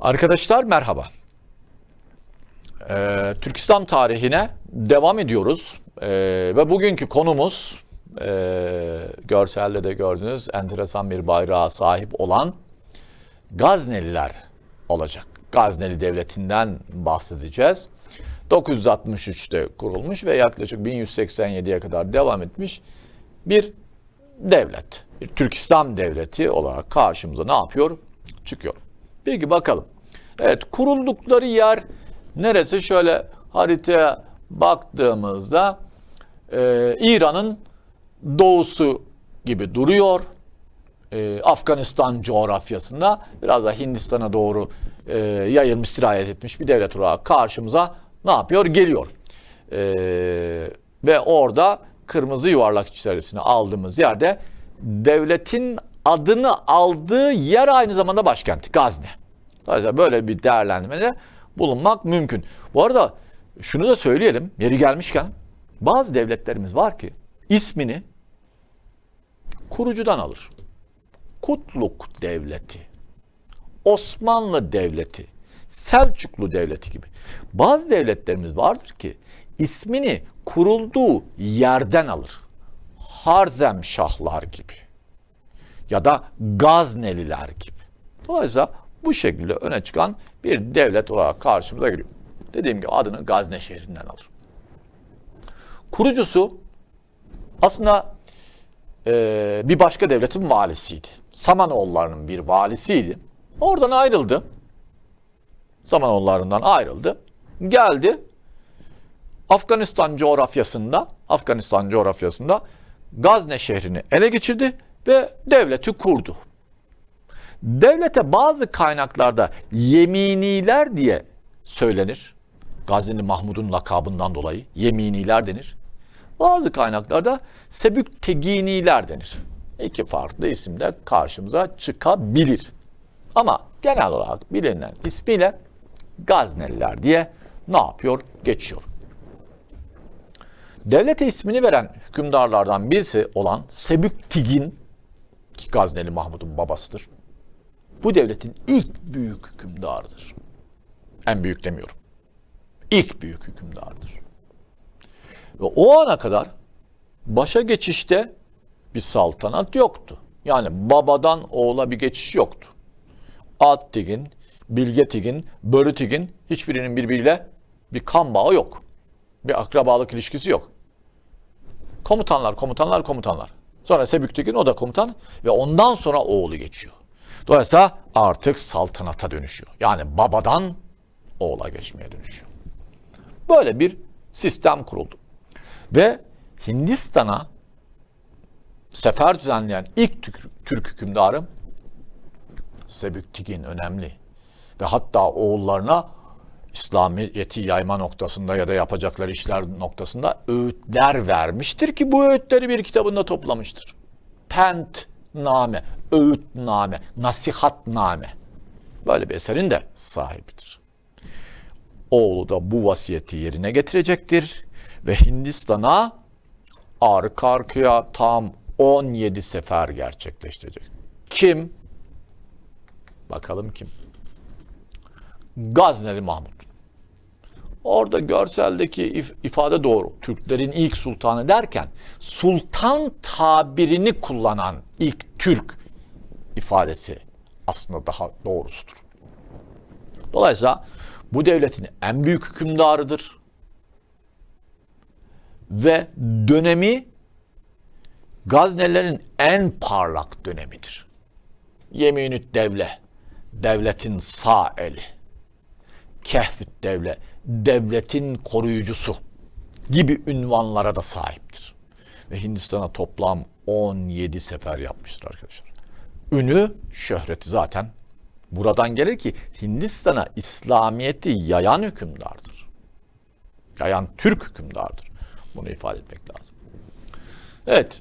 Arkadaşlar merhaba. Ee, Türkistan tarihine devam ediyoruz Ee, ve bugünkü konumuz e, görselde de gördüğünüz enteresan bir bayrağa sahip olan Gazneliler olacak. Gazneli Devleti'nden bahsedeceğiz. 963'te kurulmuş ve yaklaşık 1187'ye kadar devam etmiş bir devlet. Bir Türkistan devleti olarak karşımıza ne yapıyor? Çıkıyor. Peki bakalım. Evet kuruldukları yer neresi? Şöyle haritaya baktığımızda e, İran'ın doğusu gibi duruyor. E, Afganistan coğrafyasında biraz da Hindistan'a doğru e, yayılmış, sirayet etmiş bir devlet olarak karşımıza ne yapıyor? Geliyor. E, ve orada kırmızı yuvarlak içerisine aldığımız yerde devletin adını aldığı yer aynı zamanda başkenti Gazne. Dolayısıyla böyle bir değerlendirmede bulunmak mümkün. Bu arada şunu da söyleyelim yeri gelmişken bazı devletlerimiz var ki ismini kurucudan alır. Kutluk Devleti, Osmanlı Devleti, Selçuklu Devleti gibi. Bazı devletlerimiz vardır ki ismini kurulduğu yerden alır. Harzem Şahlar gibi ya da Gazneliler gibi. Dolayısıyla bu şekilde öne çıkan bir devlet olarak karşımıza geliyor. Dediğim gibi adını Gazne şehrinden alır. Kurucusu aslında e, bir başka devletin valisiydi. Samanoğullarının bir valisiydi. Oradan ayrıldı. Samanoğullarından ayrıldı. Geldi. Afganistan coğrafyasında, Afganistan coğrafyasında Gazne şehrini ele geçirdi ve devleti kurdu. Devlete bazı kaynaklarda Yeminiler diye söylenir. Gazneli Mahmud'un lakabından dolayı Yeminiler denir. Bazı kaynaklarda Sebükteginiler denir. İki farklı isimler karşımıza çıkabilir. Ama genel olarak bilinen ismiyle Gazneliler diye ne yapıyor? Geçiyor. Devlete ismini veren hükümdarlardan birisi olan Sebüktigin ki Gazneli Mahmud'un babasıdır. Bu devletin ilk büyük hükümdarıdır. En büyük demiyorum. İlk büyük hükümdardır. Ve o ana kadar başa geçişte bir saltanat yoktu. Yani babadan oğula bir geçiş yoktu. Attigin, Bilgetigin, Börütigin hiçbirinin birbiriyle bir kan bağı yok. Bir akrabalık ilişkisi yok. Komutanlar, komutanlar, komutanlar. Sonra Sebüktigin o da komutan ve ondan sonra oğlu geçiyor. Dolayısıyla artık saltanata dönüşüyor. Yani babadan oğula geçmeye dönüşüyor. Böyle bir sistem kuruldu. Ve Hindistan'a sefer düzenleyen ilk Türk, Türk hükümdarı Sebüktigin önemli. Ve hatta oğullarına İslamiyet'i yayma noktasında ya da yapacakları işler noktasında öğütler vermiştir ki bu öğütleri bir kitabında toplamıştır. Pentname, öğütname, nasihatname. Böyle bir eserin de sahibidir. Oğlu da bu vasiyeti yerine getirecektir ve Hindistan'a arka arkaya tam 17 sefer gerçekleştirecek. Kim? Bakalım kim? Gazneli Mahmut. Orada görseldeki if- ifade doğru. Türklerin ilk sultanı derken sultan tabirini kullanan ilk Türk ifadesi aslında daha doğrusudur. Dolayısıyla bu devletin en büyük hükümdarıdır. Ve dönemi Gaznelilerin en parlak dönemidir. Yeminüt devle, devletin sağ eli. Kehfüt devle, devletin koruyucusu gibi ünvanlara da sahiptir. Ve Hindistan'a toplam 17 sefer yapmıştır arkadaşlar. Ünü, şöhreti zaten buradan gelir ki Hindistan'a İslamiyet'i yayan hükümdardır. Yayan Türk hükümdardır. Bunu ifade etmek lazım. Evet.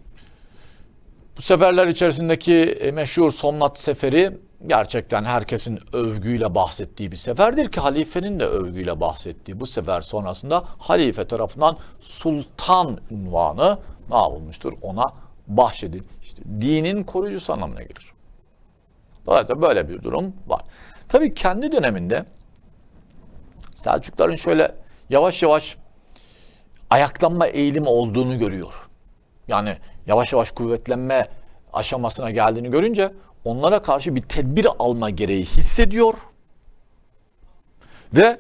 Bu seferler içerisindeki meşhur Somnat Seferi gerçekten herkesin övgüyle bahsettiği bir seferdir ki halifenin de övgüyle bahsettiği bu sefer sonrasında halife tarafından sultan unvanı ne yapılmıştır? Ona bahşedilmiştir. Dinin koruyucusu anlamına gelir. Dolayısıyla böyle bir durum var. Tabii kendi döneminde Selçukların şöyle yavaş yavaş ayaklanma eğilimi olduğunu görüyor. Yani yavaş yavaş kuvvetlenme aşamasına geldiğini görünce onlara karşı bir tedbir alma gereği hissediyor. Ve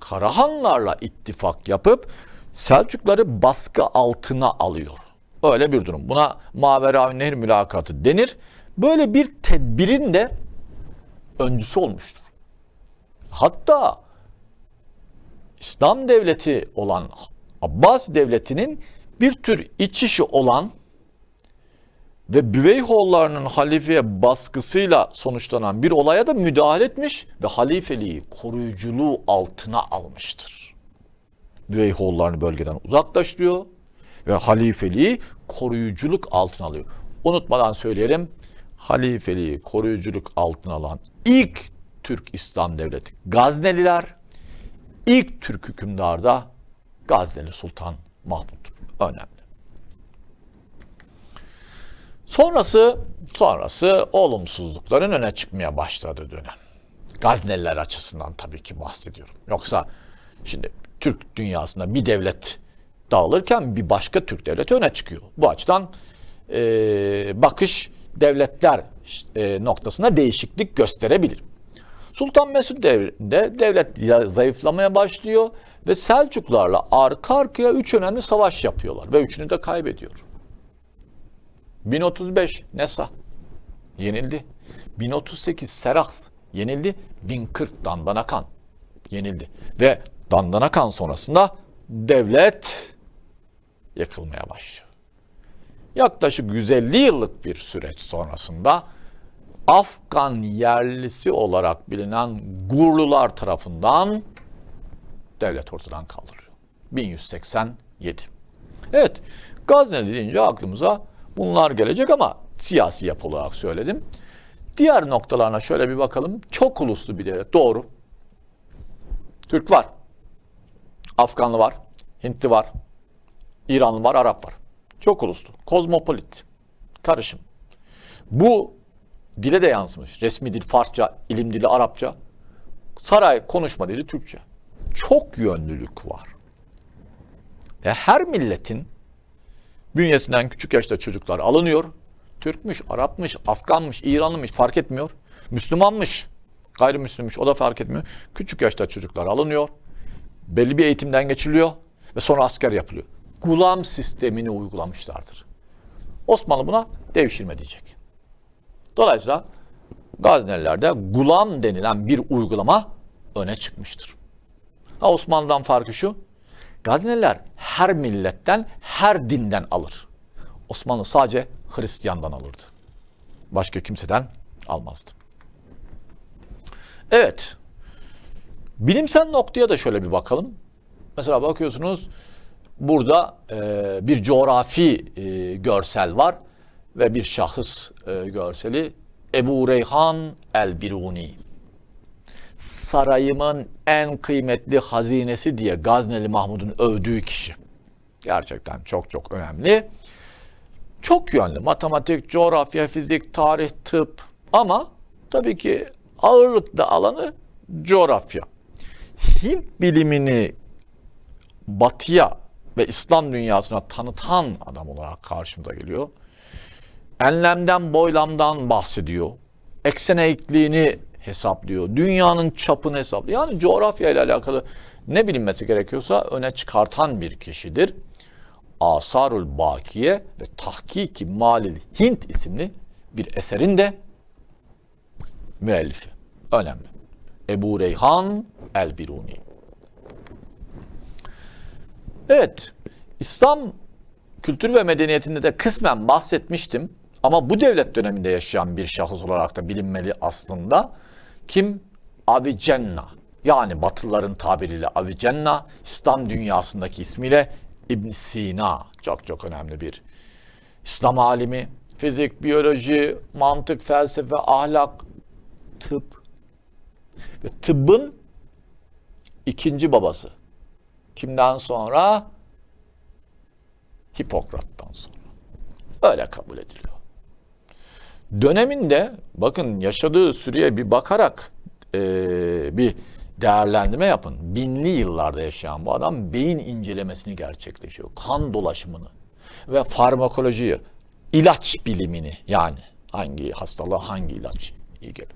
Karahanlarla ittifak yapıp Selçukları baskı altına alıyor. Öyle bir durum. Buna Maveravi Nehir mülakatı denir. Böyle bir tedbirin de öncüsü olmuştur. Hatta İslam devleti olan Abbas devletinin bir tür iç işi olan ve Büveyhoğullarının halifeye baskısıyla sonuçlanan bir olaya da müdahale etmiş ve halifeliği koruyuculuğu altına almıştır. Büveyhoğullarını bölgeden uzaklaştırıyor ve halifeliği koruyuculuk altına alıyor. Unutmadan söyleyelim, halifeliği koruyuculuk altına alan ilk Türk İslam Devleti Gazneliler, ilk Türk hükümdarı da Gazneli Sultan Mahmut'tur. Önemli. Sonrası sonrası olumsuzlukların öne çıkmaya başladığı dönem. Gazneliler açısından tabii ki bahsediyorum. Yoksa şimdi Türk dünyasında bir devlet dağılırken bir başka Türk devleti öne çıkıyor. Bu açıdan e, bakış devletler e, noktasında değişiklik gösterebilir. Sultan Mesud devrinde devlet zayıflamaya başlıyor ve Selçuklarla arka arkaya üç önemli savaş yapıyorlar ve üçünü de kaybediyor. 1035 Nesa yenildi. 1038 Seraks yenildi. 1040 Dandanakan yenildi. Ve Dandanakan sonrasında devlet yıkılmaya başlıyor. Yaklaşık 150 yıllık bir süreç sonrasında Afgan yerlisi olarak bilinen Gurlular tarafından devlet ortadan kaldırılıyor. 1187. Evet, Gazneli deyince aklımıza bunlar gelecek ama siyasi yapı olarak söyledim. Diğer noktalarına şöyle bir bakalım. Çok uluslu bir devlet, doğru. Türk var. Afganlı var. Hintli var. İranlı var, Arap var. Çok uluslu. Kozmopolit. Karışım. Bu dile de yansımış. Resmi dil Farsça, ilim dili Arapça. Saray konuşma dili Türkçe. Çok yönlülük var. Ve her milletin bünyesinden küçük yaşta çocuklar alınıyor. Türkmüş, Arapmış, Afganmış, İranlımış fark etmiyor. Müslümanmış, gayrimüslimmiş o da fark etmiyor. Küçük yaşta çocuklar alınıyor. Belli bir eğitimden geçiliyor ve sonra asker yapılıyor. Gulam sistemini uygulamışlardır. Osmanlı buna devşirme diyecek. Dolayısıyla Gaznelilerde gulam denilen bir uygulama öne çıkmıştır. Ha Osmanlı'dan farkı şu. Gazneliler her milletten, her dinden alır. Osmanlı sadece Hristiyandan alırdı. Başka kimseden almazdı. Evet. Bilimsel noktaya da şöyle bir bakalım. Mesela bakıyorsunuz burada e, bir coğrafi e, görsel var ve bir şahıs e, görseli Ebu Reyhan el-Biruni. Sarayımın en kıymetli hazinesi diye Gazneli Mahmud'un övdüğü kişi. Gerçekten çok çok önemli. Çok yönlü. Matematik, coğrafya, fizik, tarih, tıp ama tabii ki ağırlıklı alanı coğrafya. Hint bilimini batıya ve İslam dünyasına tanıtan adam olarak karşımıza geliyor. Enlemden boylamdan bahsediyor. Eksen eğikliğini hesaplıyor. Dünyanın çapını hesaplıyor. Yani coğrafya ile alakalı ne bilinmesi gerekiyorsa öne çıkartan bir kişidir. Asarul Bakiye ve Tahkiki Malil Hint isimli bir eserin de müellifi. Önemli. Ebu Reyhan El-Biruni. Evet, İslam kültür ve medeniyetinde de kısmen bahsetmiştim. Ama bu devlet döneminde yaşayan bir şahıs olarak da bilinmeli aslında. Kim? Avicenna. Yani Batılıların tabiriyle Avicenna, İslam dünyasındaki ismiyle İbn Sina. Çok çok önemli bir İslam alimi. Fizik, biyoloji, mantık, felsefe, ahlak, tıp. Ve tıbbın ikinci babası. Kimden sonra? Hipokrat'tan sonra. Öyle kabul ediliyor. Döneminde bakın yaşadığı süreye bir bakarak e, bir değerlendirme yapın. Binli yıllarda yaşayan bu adam beyin incelemesini gerçekleşiyor. Kan dolaşımını ve farmakolojiyi, ilaç bilimini yani hangi hastalığa hangi ilaç iyi gelir.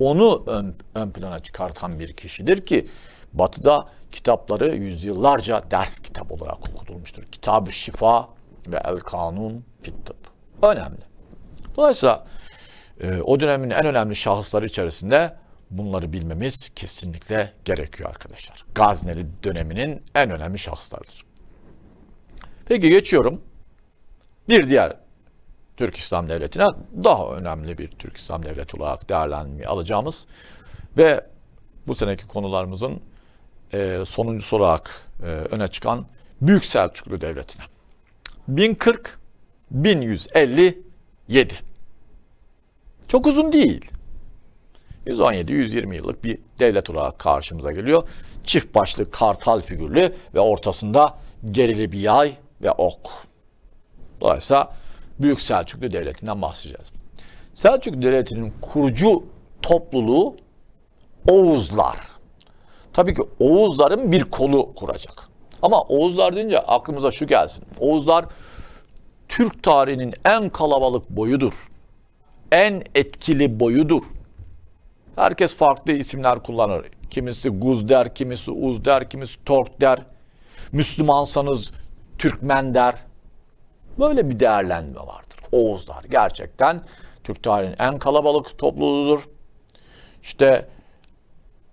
Onu ön, ön plana çıkartan bir kişidir ki Batı'da kitapları yüzyıllarca ders kitap olarak okutulmuştur. Kitab-ı Şifa ve El Kanun Fit Tıp. Önemli. Dolayısıyla e, o dönemin en önemli şahısları içerisinde bunları bilmemiz kesinlikle gerekiyor arkadaşlar. Gazneli döneminin en önemli şahıslarıdır. Peki geçiyorum. Bir diğer Türk İslam Devleti'ne daha önemli bir Türk İslam Devleti olarak değerlendirmeyi alacağımız ve bu seneki konularımızın e, sonuncusu olarak e, öne çıkan Büyük Selçuklu Devleti'ne. 1040 1157 çok uzun değil. 117-120 yıllık bir devlet olarak karşımıza geliyor. Çift başlı kartal figürlü ve ortasında gerili bir yay ve ok. Dolayısıyla Büyük Selçuklu Devleti'nden bahsedeceğiz. Selçuklu Devleti'nin kurucu topluluğu Oğuzlar. Tabii ki Oğuzların bir kolu kuracak. Ama Oğuzlar deyince aklımıza şu gelsin. Oğuzlar Türk tarihinin en kalabalık boyudur. En etkili boyudur. Herkes farklı isimler kullanır. Kimisi Guz der, kimisi Uz der, kimisi Tork der. Müslümansanız Türkmen der. Böyle bir değerlendirme vardır. Oğuzlar gerçekten Türk tarihinin en kalabalık topluluğudur. İşte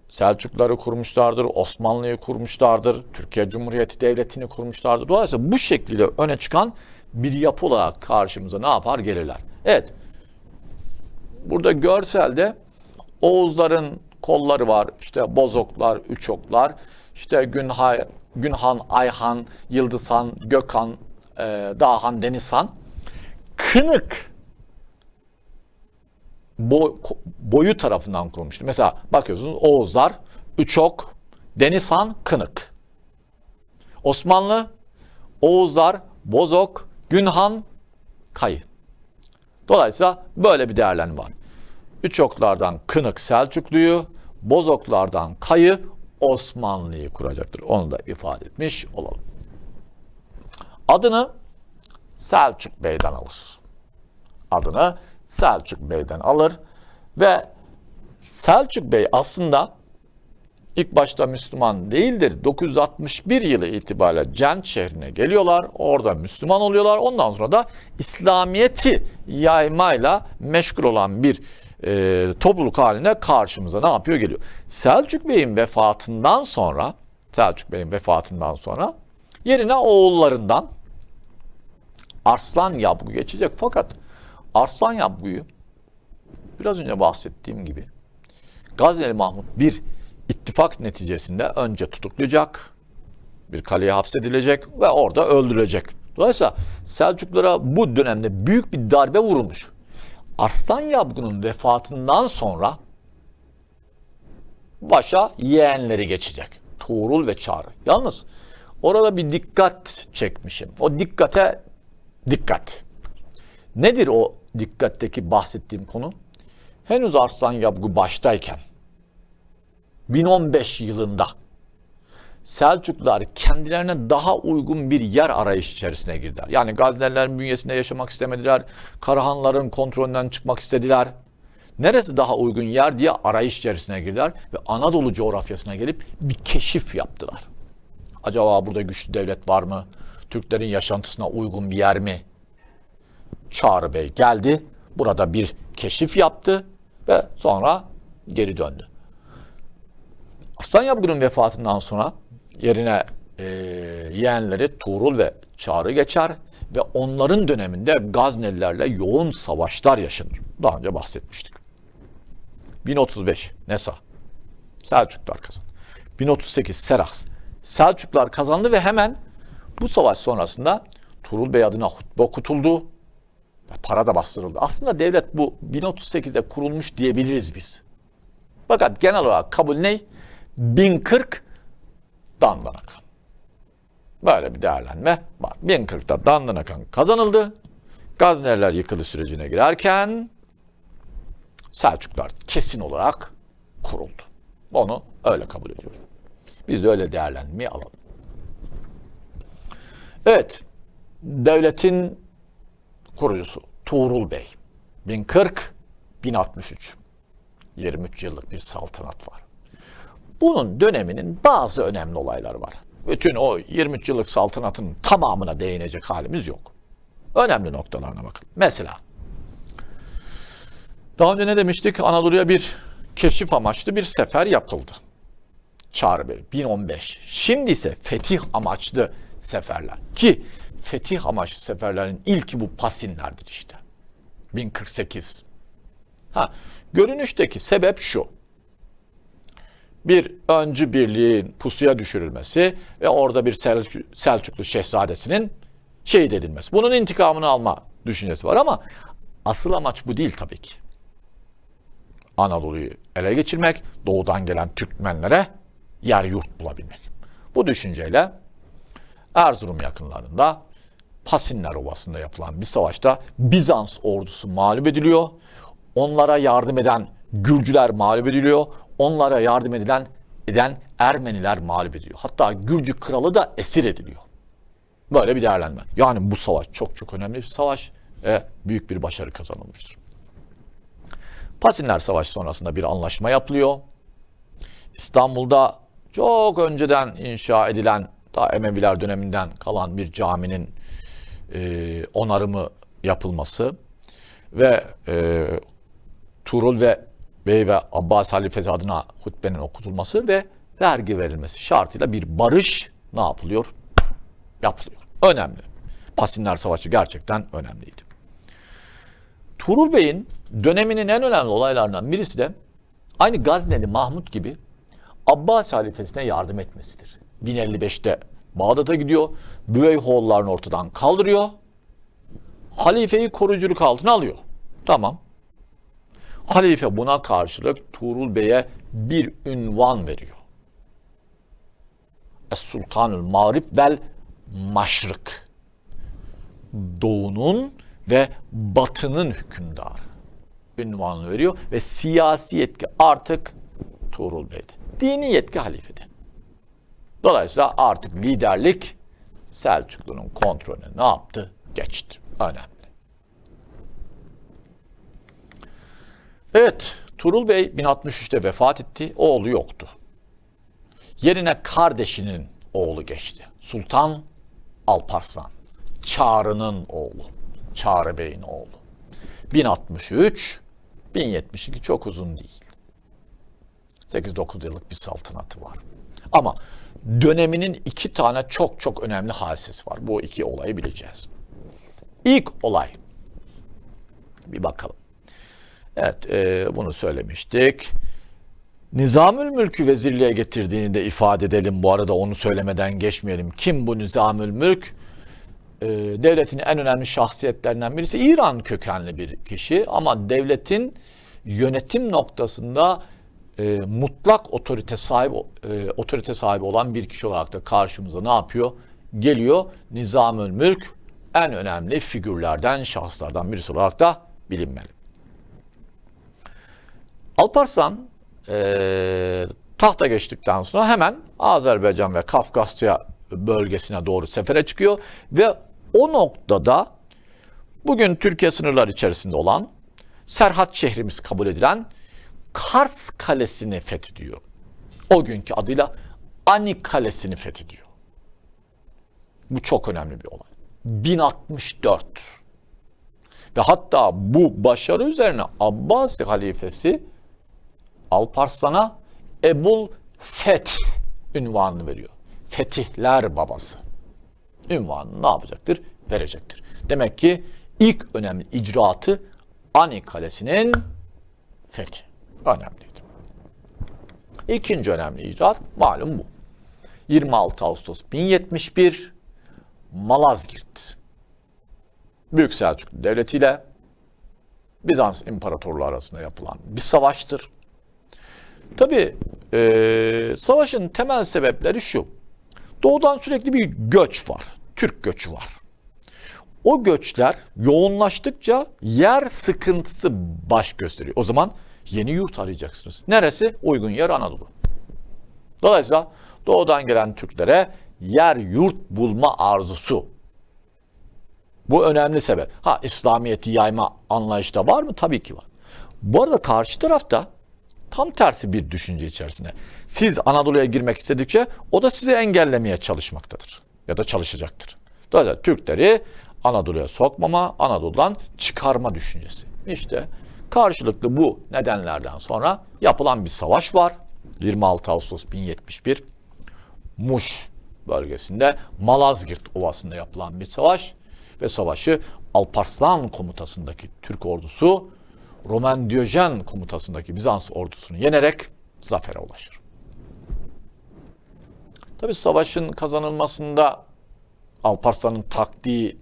Selçukları kurmuşlardır, Osmanlı'yı kurmuşlardır, Türkiye Cumhuriyeti Devleti'ni kurmuşlardır. Dolayısıyla bu şekilde öne çıkan bir yapı olarak karşımıza ne yapar gelirler. Evet, burada görselde Oğuzların kolları var, işte Bozoklar, Üçoklar, işte Günhay, Günhan, Ayhan, Yıldızhan, Gökhan, e, Dağhan, Denizhan. Kınık boy, boyu tarafından kurulmuştur. Mesela bakıyorsunuz Oğuzlar, Üçok, Denizhan, Kınık. Osmanlı, Oğuzlar, Bozok, Günhan, Kayı. Dolayısıyla böyle bir değerlendirme var. Üçoklardan Kınık Selçuklu'yu, Bozoklardan Kayı Osmanlı'yı kuracaktır. Onu da ifade etmiş olalım. Adını Selçuk Bey'den alır. Adını Selçuk Bey'den alır ve Selçuk Bey aslında ilk başta Müslüman değildir. 961 yılı itibariyle Cent şehrine geliyorlar. Orada Müslüman oluyorlar. Ondan sonra da İslamiyet'i yaymayla meşgul olan bir e, topluluk halinde karşımıza ne yapıyor geliyor. Selçuk Bey'in vefatından sonra Selçuk Bey'in vefatından sonra yerine oğullarından Arslan Yabgu geçecek. Fakat Arslan Yabgu'yu biraz önce bahsettiğim gibi Gazneli Mahmut bir ittifak neticesinde önce tutuklayacak, bir kaleye hapsedilecek ve orada öldürülecek. Dolayısıyla Selçuklulara bu dönemde büyük bir darbe vurulmuş. Arslan Yabgu'nun vefatından sonra başa yeğenleri geçecek. Tuğrul ve Çağrı. Yalnız orada bir dikkat çekmişim. O dikkate dikkat. Nedir o dikkatteki bahsettiğim konu? Henüz Arslan Yabgu baştayken 1015 yılında Selçuklular kendilerine daha uygun bir yer arayış içerisine girdiler. Yani Gaznelilerin bünyesinde yaşamak istemediler. Karahanların kontrolünden çıkmak istediler. Neresi daha uygun yer diye arayış içerisine girdiler ve Anadolu coğrafyasına gelip bir keşif yaptılar. Acaba burada güçlü devlet var mı? Türklerin yaşantısına uygun bir yer mi? Çağrı Bey geldi. Burada bir keşif yaptı ve sonra geri döndü. Aslan Yabgu'nun vefatından sonra yerine e, yeğenleri Tuğrul ve Çağrı geçer ve onların döneminde Gaznelilerle yoğun savaşlar yaşanır. Daha önce bahsetmiştik. 1035 Nesa Selçuklar kazandı. 1038 Seraks Selçuklar kazandı ve hemen bu savaş sonrasında Tuğrul Bey adına hutbe okutuldu. Ve para da bastırıldı. Aslında devlet bu 1038'de kurulmuş diyebiliriz biz. Fakat genel olarak kabul ne? 1040 Dandanakan. Böyle bir değerlenme var. 1040'da Dandanakan kazanıldı. Gazneliler yıkılış sürecine girerken Selçuklar kesin olarak kuruldu. Onu öyle kabul ediyoruz. Biz de öyle değerlendirmeyi alalım. Evet, devletin kurucusu Tuğrul Bey. 1040-1063. 23 yıllık bir saltanat var. Bunun döneminin bazı önemli olayları var. Bütün o 23 yıllık saltanatın tamamına değinecek halimiz yok. Önemli noktalarına bakın. Mesela daha önce ne demiştik? Anadolu'ya bir keşif amaçlı bir sefer yapıldı. Çağrı Bey 1015. Şimdi ise fetih amaçlı seferler. Ki fetih amaçlı seferlerin ilki bu Pasinlerdir işte. 1048. Ha, görünüşteki sebep şu. Bir öncü birliğin pusuya düşürülmesi ve orada bir Sel- Selçuklu şehzadesinin şehit edilmesi. Bunun intikamını alma düşüncesi var ama asıl amaç bu değil tabii ki. Anadolu'yu ele geçirmek, doğudan gelen Türkmenlere yer yurt bulabilmek. Bu düşünceyle Erzurum yakınlarında Pasinler Ovası'nda yapılan bir savaşta Bizans ordusu mağlup ediliyor. Onlara yardım eden Gürcüler mağlup ediliyor. Onlara yardım edilen eden Ermeniler mağlup ediliyor. Hatta Gürcü kralı da esir ediliyor. Böyle bir değerlendirme. Yani bu savaş çok çok önemli bir savaş ve büyük bir başarı kazanılmıştır. Pasinler Savaşı sonrasında bir anlaşma yapılıyor. İstanbul'da çok önceden inşa edilen, ta Emeviler döneminden kalan bir caminin e, onarımı yapılması ve e, Tuğrul ve Bey ve Abbas halifesi adına hutbenin okutulması ve vergi verilmesi şartıyla bir barış ne yapılıyor? Yapılıyor. Önemli. Pasinler Savaşı gerçekten önemliydi. Tuğrul Bey'in döneminin en önemli olaylarından birisi de aynı Gazneli Mahmut gibi Abbas halifesine yardım etmesidir. 1055'te Bağdat'a gidiyor. Büveyhoğullarını ortadan kaldırıyor. Halifeyi koruculuk altına alıyor. Tamam. Halife buna karşılık Tuğrul Bey'e bir ünvan veriyor. Es-Sultanül Mağrib vel Maşrık. Doğunun ve batının hükümdarı ünvanını veriyor ve siyasi yetki artık Tuğrul Bey'de. Dini yetki halifede. Dolayısıyla artık liderlik Selçuklu'nun kontrolüne ne yaptı? Geçti. Önemli. Evet, Tuğrul Bey 1063'te vefat etti. Oğlu yoktu. Yerine kardeşinin oğlu geçti. Sultan Alparslan. Çağrı'nın oğlu. Çağrı Bey'in oğlu. 1063, 1072 çok uzun değil. 8-9 yıllık bir saltanatı var. Ama döneminin iki tane çok çok önemli hadisesi var. Bu iki olayı bileceğiz. İlk olay. Bir bakalım. Evet, e, bunu söylemiştik. Nizamül Mülk'ü vezirliğe getirdiğini de ifade edelim. Bu arada onu söylemeden geçmeyelim. Kim bu Nizamül Mülk? e, devletin en önemli şahsiyetlerinden birisi İran kökenli bir kişi ama devletin yönetim noktasında e, mutlak otorite sahibi e, otorite sahibi olan bir kişi olarak da karşımıza ne yapıyor? Geliyor Nizamül Mülk en önemli figürlerden, şahıslardan birisi olarak da bilinmeli. Alparslan e, tahta geçtikten sonra hemen Azerbaycan ve Kafkasya bölgesine doğru sefere çıkıyor ve o noktada bugün Türkiye sınırları içerisinde olan Serhat şehrimiz kabul edilen Kars Kalesi'ni fethediyor. O günkü adıyla Ani Kalesi'ni fethediyor. Bu çok önemli bir olay. 1064 ve hatta bu başarı üzerine Abbasi halifesi Alparslan'a Ebul Feth ünvanını veriyor. Fetihler babası. Ünvanını ne yapacaktır? Verecektir. Demek ki ilk önemli icraatı Ani Kalesi'nin fethi. Önemliydi. İkinci önemli icraat malum bu. 26 Ağustos 1071 Malazgirt. Büyük Selçuklu Devleti ile Bizans İmparatorluğu arasında yapılan bir savaştır. Tabi e, savaşın temel sebepleri şu. Doğudan sürekli bir göç var. Türk göçü var. O göçler yoğunlaştıkça yer sıkıntısı baş gösteriyor. O zaman yeni yurt arayacaksınız. Neresi? Uygun yer Anadolu. Dolayısıyla doğudan gelen Türklere yer yurt bulma arzusu. Bu önemli sebep. Ha İslamiyet'i yayma anlayışta var mı? Tabii ki var. Bu arada karşı tarafta tam tersi bir düşünce içerisinde. Siz Anadolu'ya girmek istedikçe o da sizi engellemeye çalışmaktadır. Ya da çalışacaktır. Dolayısıyla Türkleri Anadolu'ya sokmama, Anadolu'dan çıkarma düşüncesi. İşte karşılıklı bu nedenlerden sonra yapılan bir savaş var. 26 Ağustos 1071 Muş bölgesinde Malazgirt Ovası'nda yapılan bir savaş ve savaşı Alparslan komutasındaki Türk ordusu Roman Diyojen komutasındaki Bizans ordusunu yenerek zafere ulaşır. Tabi savaşın kazanılmasında Alparslan'ın taktiği,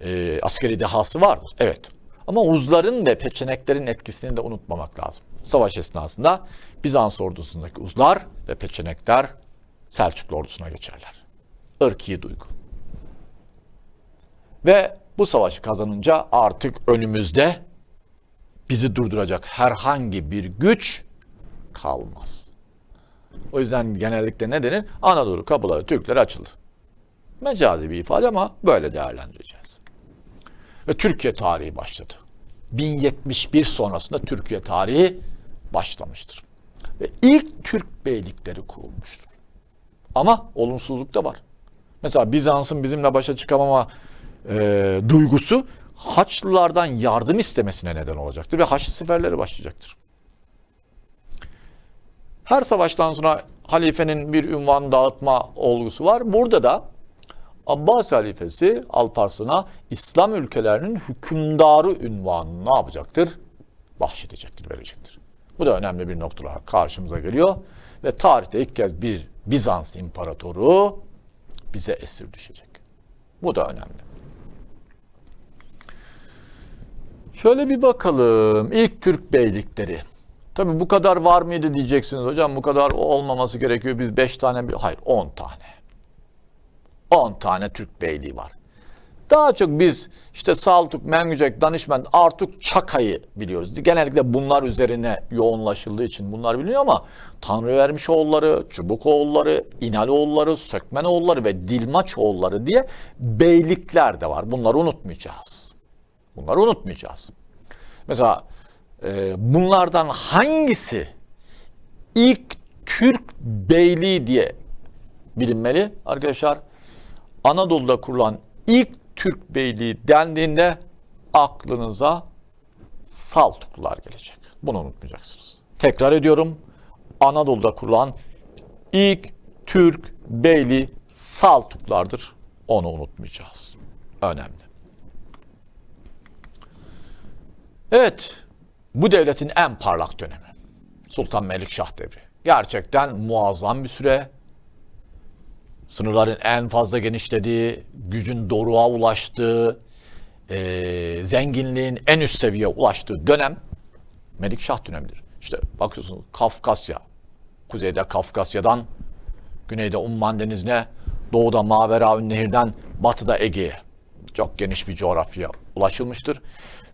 e, askeri dehası vardır. Evet. Ama uzların ve peçeneklerin etkisini de unutmamak lazım. Savaş esnasında Bizans ordusundaki uzlar ve peçenekler Selçuklu ordusuna geçerler. Irki duygu. Ve bu savaşı kazanınca artık önümüzde bizi durduracak herhangi bir güç kalmaz. O yüzden genellikle ne denir? Anadolu kapıları Türklere açıldı. Mecazi bir ifade ama böyle değerlendireceğiz. Ve Türkiye tarihi başladı. 1071 sonrasında Türkiye tarihi başlamıştır. Ve ilk Türk beylikleri kurulmuştur. Ama olumsuzluk da var. Mesela Bizans'ın bizimle başa çıkamama e, duygusu Haçlılardan yardım istemesine neden olacaktır ve Haçlı seferleri başlayacaktır. Her savaştan sonra halifenin bir ünvan dağıtma olgusu var. Burada da Abbas halifesi Alparslan'a İslam ülkelerinin hükümdarı ünvanını ne yapacaktır? Bahşedecektir, verecektir. Bu da önemli bir nokta karşımıza geliyor. Ve tarihte ilk kez bir Bizans imparatoru bize esir düşecek. Bu da önemli. Şöyle bir bakalım. İlk Türk beylikleri. Tabi bu kadar var mıydı diyeceksiniz hocam. Bu kadar olmaması gerekiyor. Biz beş tane, hayır on tane. On tane Türk beyliği var. Daha çok biz işte Saltuk, Mengücek, Danışment, Artuk, Çakay'ı biliyoruz. Genellikle bunlar üzerine yoğunlaşıldığı için bunlar biliniyor ama Tanrı vermiş oğulları, Çubuk oğulları, İnaloğulları, Sökmenoğulları ve Dilmaç oğulları diye beylikler de var. Bunları unutmayacağız. Bunları unutmayacağız. Mesela e, bunlardan hangisi ilk Türk beyliği diye bilinmeli arkadaşlar? Anadolu'da kurulan ilk Türk beyliği dendiğinde aklınıza Saltuklular gelecek. Bunu unutmayacaksınız. Tekrar ediyorum. Anadolu'da kurulan ilk Türk beyliği Saltuklardır. Onu unutmayacağız. Önemli. Evet, bu devletin en parlak dönemi. Sultan Melikşah devri. Gerçekten muazzam bir süre. Sınırların en fazla genişlediği, gücün doruğa ulaştığı, e, zenginliğin en üst seviyeye ulaştığı dönem Melikşah dönemidir. İşte bakıyorsunuz Kafkasya, kuzeyde Kafkasya'dan, güneyde Umman Denizi'ne, doğuda Maveraun Nehir'den, batıda Ege'ye çok geniş bir coğrafya ulaşılmıştır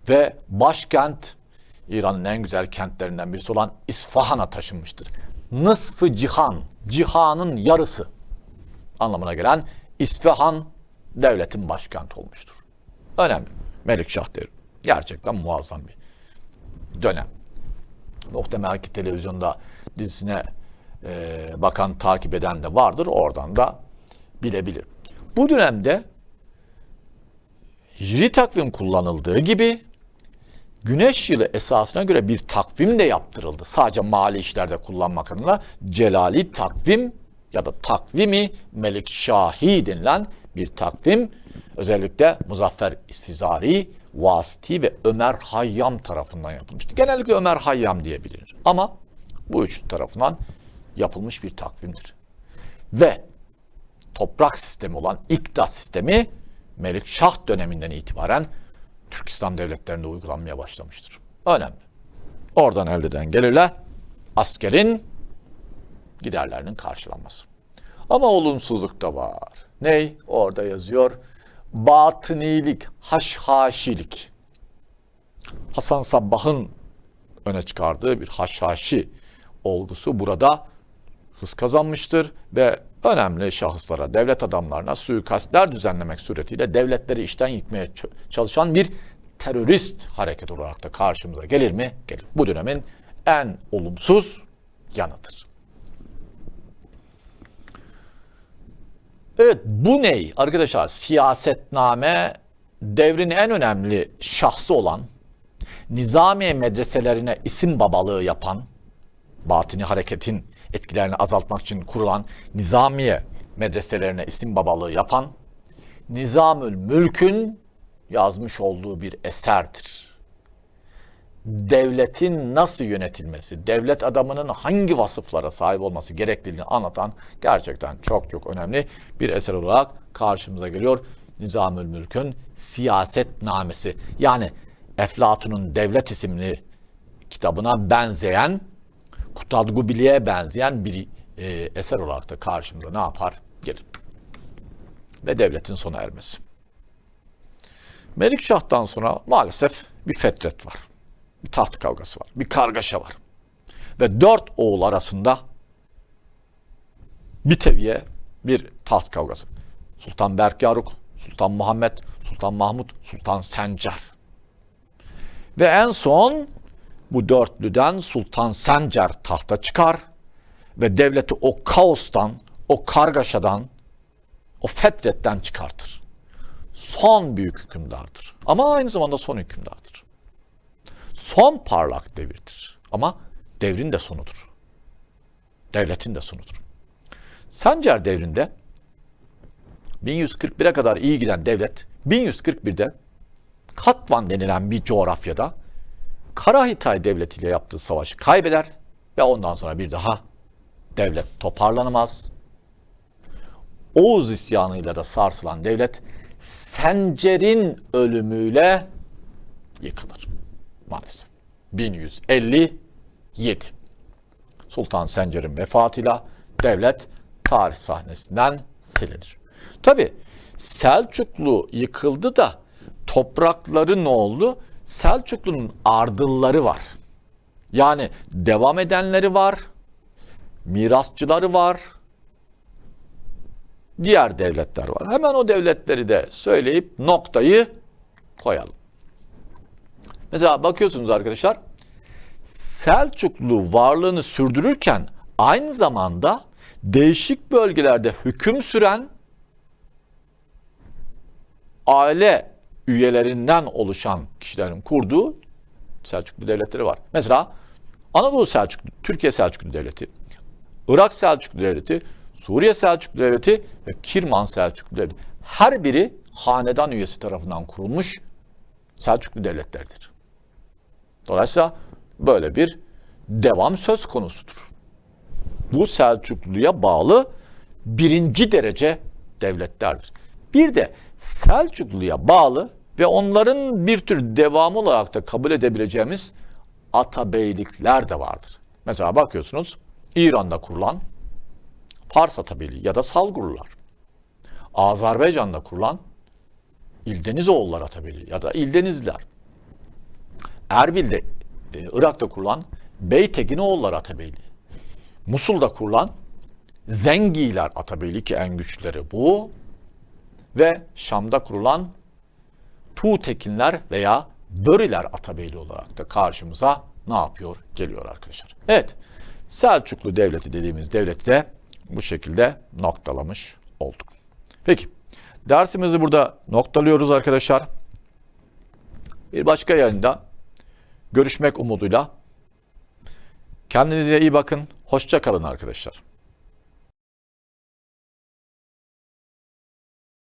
ve başkent İran'ın en güzel kentlerinden birisi olan İsfahan'a taşınmıştır. Nısfı cihan, cihanın yarısı anlamına gelen İsfahan devletin başkenti olmuştur. Önemli. Melikşah devri. Gerçekten muazzam bir dönem. Muhtemelen ki televizyonda dizisine e, bakan, takip eden de vardır. Oradan da bilebilir. Bu dönemde hicri takvim kullanıldığı gibi güneş yılı esasına göre bir takvim de yaptırıldı. Sadece mali işlerde kullanmak adına celali takvim ya da takvimi Melik Şahi denilen bir takvim özellikle Muzaffer İsfizari, Vasiti ve Ömer Hayyam tarafından yapılmıştı. Genellikle Ömer Hayyam diye bilinir. Ama bu üç tarafından yapılmış bir takvimdir. Ve toprak sistemi olan İkta sistemi Melik Şah döneminden itibaren Türk İslam devletlerinde uygulanmaya başlamıştır. Önemli. Oradan elde edilen gelirle askerin giderlerinin karşılanması. Ama olumsuzluk da var. Ney? Orada yazıyor. Batınilik, haşhaşilik. Hasan Sabbah'ın öne çıkardığı bir haşhaşi olgusu burada hız kazanmıştır ve önemli şahıslara, devlet adamlarına suikastler düzenlemek suretiyle devletleri işten yıkmaya çalışan bir terörist hareket olarak da karşımıza gelir mi? Gelir. Bu dönemin en olumsuz yanıdır. Evet bu ney? Arkadaşlar siyasetname devrin en önemli şahsı olan Nizamiye medreselerine isim babalığı yapan batini hareketin etkilerini azaltmak için kurulan Nizamiye medreselerine isim babalığı yapan Nizamül Mülk'ün yazmış olduğu bir eserdir. Devletin nasıl yönetilmesi, devlet adamının hangi vasıflara sahip olması gerekliliğini anlatan gerçekten çok çok önemli bir eser olarak karşımıza geliyor. Nizamül Mülk'ün siyasetnamesi. Yani Eflatun'un Devlet isimli kitabına benzeyen Kutadgubili'ye benzeyen bir e, eser olarak da karşımıza ne yapar? Gelir. Ve devletin sona ermesi. Melikşah'tan sonra maalesef bir fetret var. Bir taht kavgası var. Bir kargaşa var. Ve dört oğul arasında bir teviye bir taht kavgası. Sultan Berkyaruk, Sultan Muhammed, Sultan Mahmut, Sultan Sencer. Ve en son bu dörtlüden Sultan Sencer tahta çıkar ve devleti o kaostan, o kargaşadan, o fetretten çıkartır. Son büyük hükümdardır. Ama aynı zamanda son hükümdardır. Son parlak devirdir. Ama devrin de sonudur. Devletin de sonudur. Sencer devrinde 1141'e kadar iyi giden devlet 1141'de Katvan denilen bir coğrafyada Karahitay devletiyle yaptığı savaşı kaybeder ve ondan sonra bir daha devlet toparlanamaz. Oğuz isyanıyla da sarsılan devlet Sencer'in ölümüyle yıkılır. Maalesef. 1157. Sultan Sencer'in vefatıyla devlet tarih sahnesinden silinir. Tabi Selçuklu yıkıldı da toprakları ne oldu? Selçuklu'nun ardılları var. Yani devam edenleri var, mirasçıları var, diğer devletler var. Hemen o devletleri de söyleyip noktayı koyalım. Mesela bakıyorsunuz arkadaşlar, Selçuklu varlığını sürdürürken aynı zamanda değişik bölgelerde hüküm süren aile üyelerinden oluşan kişilerin kurduğu Selçuklu devletleri var. Mesela Anadolu Selçuklu, Türkiye Selçuklu Devleti, Irak Selçuklu Devleti, Suriye Selçuklu Devleti ve Kirman Selçuklu Devleti. Her biri hanedan üyesi tarafından kurulmuş Selçuklu devletleridir. Dolayısıyla böyle bir devam söz konusudur. Bu Selçuklu'ya bağlı birinci derece devletlerdir. Bir de Selçuklu'ya bağlı ve onların bir tür devamı olarak da kabul edebileceğimiz atabeylikler de vardır. Mesela bakıyorsunuz İran'da kurulan Pars Atabeyliği ya da Salgurlular. Azerbaycan'da kurulan İldenizoğullar Atabeyliği ya da İldenizliler. Erbil'de, e, Irak'ta kurulan Beytekinoğullar Atabeyliği. Musul'da kurulan Zengiler Atabeyliği ki en güçleri bu. Ve Şam'da kurulan Tuğtekinler veya Böriler Atabeyliği olarak da karşımıza ne yapıyor? Geliyor arkadaşlar. Evet, Selçuklu Devleti dediğimiz devleti de bu şekilde noktalamış olduk. Peki, dersimizi burada noktalıyoruz arkadaşlar. Bir başka yayında görüşmek umuduyla. Kendinize iyi bakın. Hoşça kalın arkadaşlar.